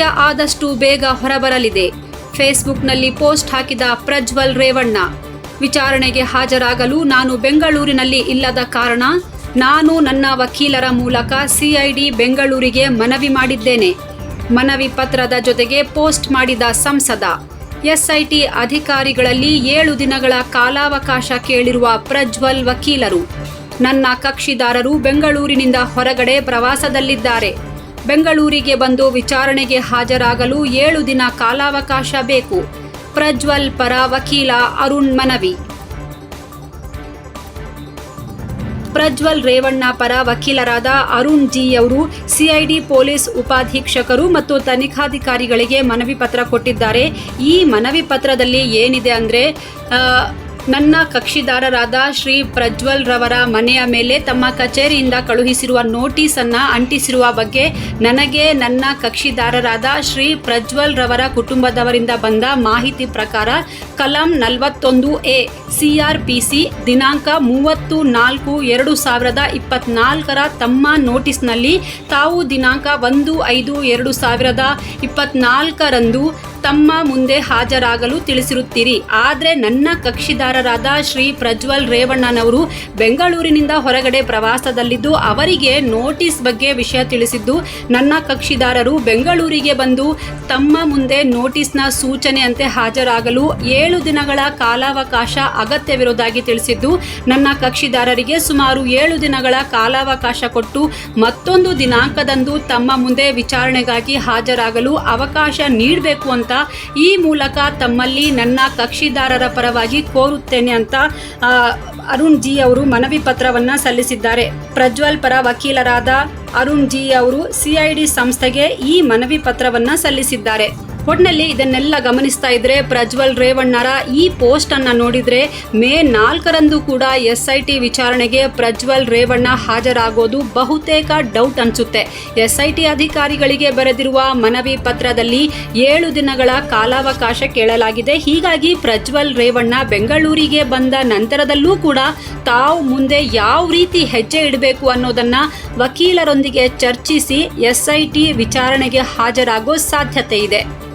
ಸತ್ಯ ಆದಷ್ಟು ಬೇಗ ಹೊರಬರಲಿದೆ. ಫೇಸ್ಬುಕ್ನಲ್ಲಿ ಪೋಸ್ಟ್ ಹಾಕಿದ ಪ್ರಜ್ವಲ್ ರೇವಣ್ಣ, ವಿಚಾರಣೆಗೆ ಹಾಜರಾಗಲು ನಾನು ಬೆಂಗಳೂರಿನಲ್ಲಿ ಇಲ್ಲದ ಕಾರಣ ನಾನು ನನ್ನ ವಕೀಲರ ಮೂಲಕ ಸಿಐಡಿ ಬೆಂಗಳೂರಿಗೆ ಮನವಿ ಮಾಡಿದ್ದೇನೆ. ಮನವಿ ಪತ್ರದ ಜೊತೆಗೆ ಪೋಸ್ಟ್ ಮಾಡಿದ ಸಂಸದ ಎಸ್ಐಟಿ ಅಧಿಕಾರಿಗಳಲ್ಲಿ ಏಳು ದಿನಗಳ ಕಾಲಾವಕಾಶ ಕೇಳಿರುವ ಪ್ರಜ್ವಲ್ ವಕೀಲರು, ನನ್ನ ಕಕ್ಷಿದಾರರು ಬೆಂಗಳೂರಿನಿಂದ ಹೊರಗಡೆ ಪ್ರವಾಸದಲ್ಲಿದ್ದಾರೆ. ಬೆಂಗಳೂರಿಗೆ ಬಂದು ವಿಚಾರಣೆಗೆ ಹಾಜರಾಗಲು ಏಳು ದಿನ ಕಾಲಾವಕಾಶ ಬೇಕು. ಪ್ರಜ್ವಲ್ ಪರ ವಕೀಲ ಅರುಣ್ ಮನವಿ. ಪ್ರಜ್ವಲ್ ರೇವಣ್ಣ ಪರ ವಕೀಲರಾದ ಅರುಣ್ ಜಿ ಅವರು ಸಿಐಡಿ ಪೊಲೀಸ್ ಉಪಾಧೀಕ್ಷಕರು ಮತ್ತು ತನಿಖಾಧಿಕಾರಿಗಳಿಗೆ ಮನವಿ ಪತ್ರ ಕೊಟ್ಟಿದ್ದಾರೆ. ಈ ಮನವಿ ಪತ್ರದಲ್ಲಿ ಏನಿದೆ ಅಂದರೆ ನನ್ನ ಕಕ್ಷಿದಾರರಾದ ಶ್ರೀ ಪ್ರಜ್ವಲ್ ರವರ ಮನೆಯ ಮೇಲೆ ತಮ್ಮ ಕಚೇರಿಯಿಂದ ಕಳುಹಿಸಿರುವ ನೋಟಿಸ್ ಅನ್ನ ಅಂಟಿಸಿರುವ ಬಗ್ಗೆ ನನಗೆ ನನ್ನ ಕಕ್ಷಿದಾರರಾದ ಶ್ರೀ ಪ್ರಜ್ವಲ್ ರವರ ಕುಟುಂಬದವರಿಂದ ಬಂದ ಮಾಹಿತಿ ಪ್ರಕಾರ ಕಲಂ ನಲವತ್ತೊಂದು ಎ, ಸಿಆರ್ಪಿಸಿ ದಿನಾಂಕ ಮೂವತ್ತು ನಾಲ್ಕು ಎರಡು ಸಾವಿರದ ಇಪ್ಪತ್ನಾಲ್ಕರ ತಮ್ಮ ನೋಟಿಸ್ನಲ್ಲಿ ತಾವು ದಿನಾಂಕ ಒಂದು ಐದು ಎರಡು ಸಾವಿರದ ಇಪ್ಪತ್ನಾಲ್ಕರಂದು ತಮ್ಮ ಮುಂದೆ ಹಾಜರಾಗಲು ತಿಳಿಸಿರುತ್ತೀರಿ. ಆದರೆ ನನ್ನ ಕಕ್ಷಿದಾರರಾದ ಶ್ರೀ ಪ್ರಜ್ವಲ್ ರೇವಣ್ಣನವರು ಬೆಂಗಳೂರಿನಿಂದ ಹೊರಗಡೆ ಪ್ರವಾಸದಲ್ಲಿದ್ದು, ಅವರಿಗೆ ನೋಟಿಸ್ ಬಗ್ಗೆ ವಿಷಯ ತಿಳಿಸಿದ್ದು, ನನ್ನ ಕಕ್ಷಿದಾರರು ಬೆಂಗಳೂರಿಗೆ ಬಂದು ತಮ್ಮ ಮುಂದೆ ನೋಟಿಸ್ನ ಸೂಚನೆಯಂತೆ ಹಾಜರಾಗಲು ಏಳು ದಿನಗಳ ಕಾಲಾವಕಾಶ ಅಗತ್ಯವಿರುವುದಾಗಿ ತಿಳಿಸಿದ್ದು, ನನ್ನ ಕಕ್ಷಿದಾರರಿಗೆ ಸುಮಾರು ಏಳು ದಿನಗಳ ಕಾಲಾವಕಾಶ ಕೊಟ್ಟು ಮತ್ತೊಂದು ದಿನಾಂಕದಂದು ತಮ್ಮ ಮುಂದೆ ವಿಚಾರಣೆಗಾಗಿ ಹಾಜರಾಗಲು ಅವಕಾಶ ನೀಡಬೇಕು ಅಂತ ಈ ಮೂಲಕ ತಮ್ಮಲ್ಲಿ ನನ್ನ ಕಕ್ಷಿದಾರರ ಪರವಾಗಿ ಕೋರುತ್ತೇನೆ ಅಂತ ಅರುಣ್ ಜಿ ಅವರು ಮನವಿ ಪತ್ರವನ್ನ ಸಲ್ಲಿಸಿದ್ದಾರೆ. ಪ್ರಜ್ವಲ್ ಪರ ವಕೀಲರಾದ ಅರುಣ್ ಜಿ ಅವರು ಸಿಐಡಿ ಸಂಸ್ಥೆಗೆ ಈ ಮನವಿ ಪತ್ರವನ್ನ ಸಲ್ಲಿಸಿದ್ದಾರೆ. ಒಟ್ನಲ್ಲಿ ಇದನ್ನೆಲ್ಲ ಗಮನಿಸ್ತಾ ಇದ್ರೆ ಪ್ರಜ್ವಲ್ ರೇವಣ್ಣರ ಈ ಪೋಸ್ಟ್ ಅನ್ನ ನೋಡಿದ್ರೆ ಮೇ ನಾಲ್ಕರಂದು ಕೂಡ ಎಸ್ ವಿಚಾರಣೆಗೆ ಪ್ರಜ್ವಲ್ ರೇವಣ್ಣ ಹಾಜರಾಗೋದು ಬಹುತೇಕ ಡೌಟ್ ಅನ್ಸುತ್ತೆ. ಎಸ್ ಅಧಿಕಾರಿಗಳಿಗೆ ಬರೆದಿರುವ ಮನವಿ ಪತ್ರದಲ್ಲಿ ಏಳು ದಿನಗಳ ಕಾಲಾವಕಾಶ ಕೇಳಲಾಗಿದೆ. ಹೀಗಾಗಿ ಪ್ರಜ್ವಲ್ ರೇವಣ್ಣ ಬೆಂಗಳೂರಿಗೆ ಬಂದ ನಂತರದಲ್ಲೂ ಕೂಡ ತಾವು ಮುಂದೆ ಯಾವ ರೀತಿ ಹೆಜ್ಜೆ ಇಡಬೇಕು ಅನ್ನೋದನ್ನ ವಕೀಲರೊಂದಿಗೆ ಚರ್ಚಿಸಿ ಎಸ್ ಐ ಟಿ ವಿಚಾರಣೆಗೆ ಹಾಜರಾಗೋ ಸಾಧ್ಯತೆ ಇದೆ.